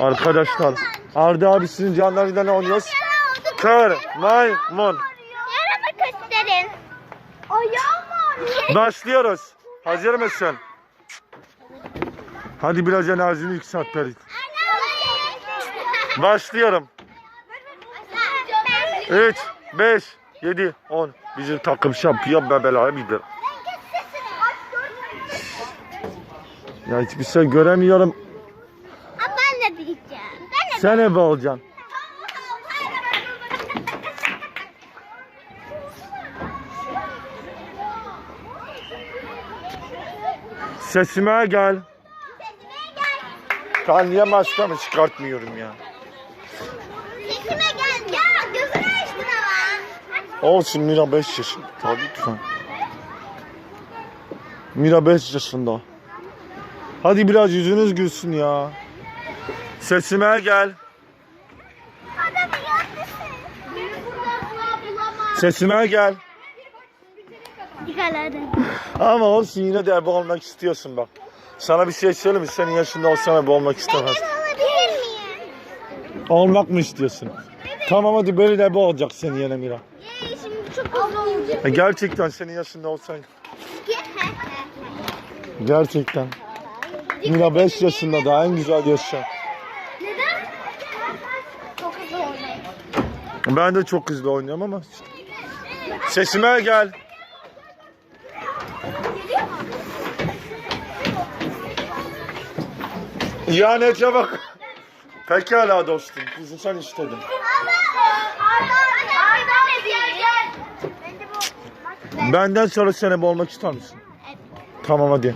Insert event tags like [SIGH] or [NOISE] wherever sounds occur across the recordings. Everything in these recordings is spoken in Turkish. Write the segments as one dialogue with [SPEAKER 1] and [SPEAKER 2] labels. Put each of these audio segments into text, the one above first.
[SPEAKER 1] Arkadaşlar Arda abisinin canlarıyla ne oynuyoruz? Kör maymun.
[SPEAKER 2] Yarama gösterin. Ayağım.
[SPEAKER 1] Başlıyoruz. Hazır mısın? Hadi biraz enerjini yükselt Perit. Başlıyorum. 3, 5, 7, 10. Bizim takım şampiyon bebeler midir? Ya hiçbir şey göremiyorum.
[SPEAKER 2] Ben de diyeceğim. Ben de
[SPEAKER 1] Sen ebe olacaksın. Sesime gel. Ben niye maskamı çıkartmıyorum ya?
[SPEAKER 2] Sesime gel. Ya gözünü açtın ama.
[SPEAKER 1] Olsun Mira 5 yaşında. Tabii lütfen. Mira 5 yaşında. Hadi biraz yüzünüz gülsün ya. Sesime gel. Sesime gel. Ama olsun yine de ebe olmak istiyorsun bak. Sana bir şey söyleyeyim mi? Senin yaşında olsan ebe olmak istemez. Olmak mı istiyorsun? Tamam hadi böyle de ebe olacak senin yerine Mira. Gerçekten senin yaşında olsan. [LAUGHS] Gerçekten. Mira 5 yaşında daha en güzel yaşa.
[SPEAKER 2] Çok hızlı oynayın.
[SPEAKER 1] Ben de çok hızlı oynuyorum ama. Sesime gel. İhanete bak. Pekala dostum. Kızı sen istedin. Benden sonra sen olmak ister misin? Tamam hadi.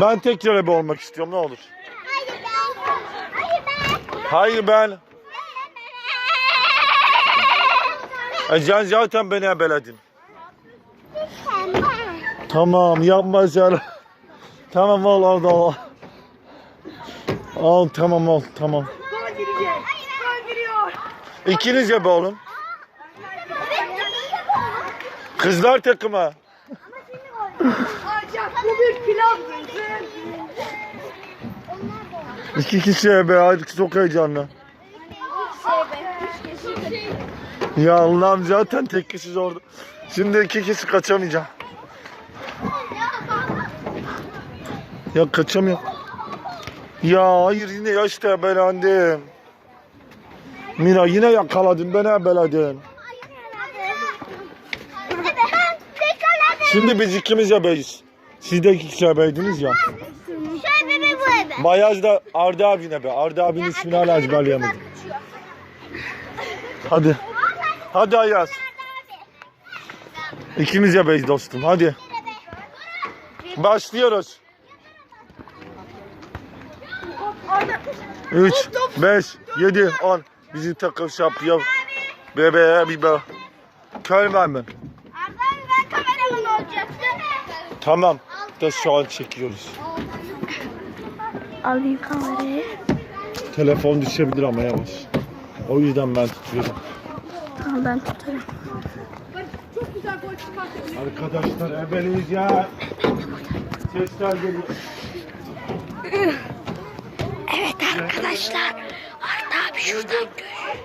[SPEAKER 2] Ben.
[SPEAKER 1] Tekrar ebe olmak istiyorum ne olur.
[SPEAKER 2] Hayır ben. Hayır ben.
[SPEAKER 1] Hayır ben. E sen zaten beni ebeledin. Tamam yapma sen. Tamam ol orada ol. Al tamam ol tamam. İkiniz ebe olun. Kızlar takımı.
[SPEAKER 3] Ancak bu bir pilavdır.
[SPEAKER 1] İki kişi ebe. Hadi çok heyecanlı. Ya Allah'ım zaten tek kişi zordu. Şimdi iki kişi kaçamayacağım. Ya kaçamıyorum. Ya hayır yine yaşta ebelendim. Mira yine yakaladın beni ebeledin. Şimdi biz ikimiz ebeyiz. Siz de iki kişi ebeydiniz ya.
[SPEAKER 2] Ebe.
[SPEAKER 1] Bayaz da Arda abin ebe. Arda abinin ismini hala ezberleyemedim. Hadi. Hadi Ayaz. İkimiz ebeyiz dostum hadi. Başlıyoruz. 3, 5, 7, 10. Bizi takım şampiyon. Bebeğe bir be. Mi?
[SPEAKER 2] Arda ben olacaktım.
[SPEAKER 1] Tamam. Da şu an çekiyoruz.
[SPEAKER 2] Alayım kamerayı.
[SPEAKER 1] Telefon düşebilir ama yavaş. O yüzden ben tutuyorum.
[SPEAKER 2] Tamam ben tutarım.
[SPEAKER 3] Çok güzel gol çıkarttın.
[SPEAKER 1] Arkadaşlar ebeliyiz ya. Sesler geliyor.
[SPEAKER 2] Evet arkadaşlar. Arda abi şuradan gör.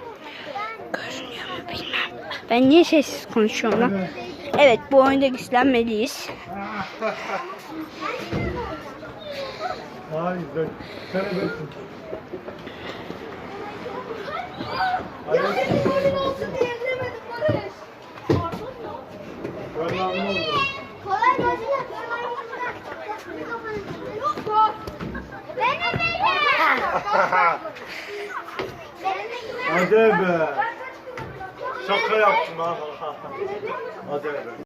[SPEAKER 2] Görünüyor mu bilmem. Ben niye sessiz konuşuyorum lan? Evet bu oyunda güçlenmeliyiz.
[SPEAKER 1] Hayır ben. Sen ebesin. Hayır.
[SPEAKER 3] Golün olsun diye demedim Barış.
[SPEAKER 1] Ben abim oldum.
[SPEAKER 2] Kolay gelsin.
[SPEAKER 3] Yok gol.
[SPEAKER 2] Benim benim.
[SPEAKER 1] Hadi be. Şaka yaptım ha. Hadi be.